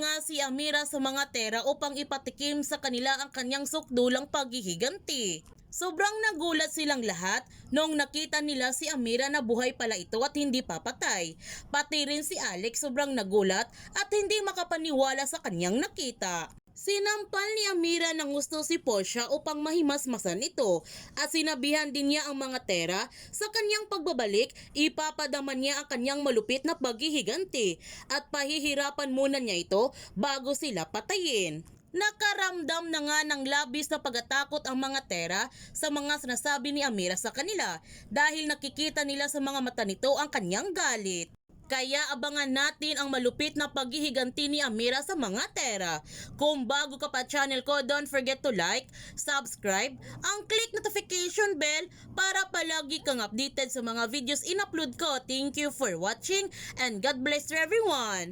nga si Amira sa mga tera upang ipatikim sa kanila ang kanyang sukdulang paghihiganti. Sobrang nagulat silang lahat nung nakita nila si Amira na buhay pala ito at hindi papatay. Pati rin si Alex sobrang nagulat at hindi makapaniwala sa kanyang nakita. Sinampal ni Amira ng gusto si Portia upang mahimasmasan ito at sinabihan din niya ang mga tera sa kanyang pagbabalik ipapadaman niya ang kanyang malupit na paghihiganti at pahihirapan muna niya ito bago sila patayin. Nakaramdam na nga ng labis na pagatakot ang mga tera sa mga sinasabi ni Amira sa kanila dahil nakikita nila sa mga mata nito ang kanyang galit. Kaya abangan natin ang malupit na paghihiganti ni Amira sa mga tera. Kung bago ka pa channel ko, don't forget to like, subscribe, ang click notification bell para palagi kang updated sa mga videos in-upload ko. Thank you for watching and God bless to everyone!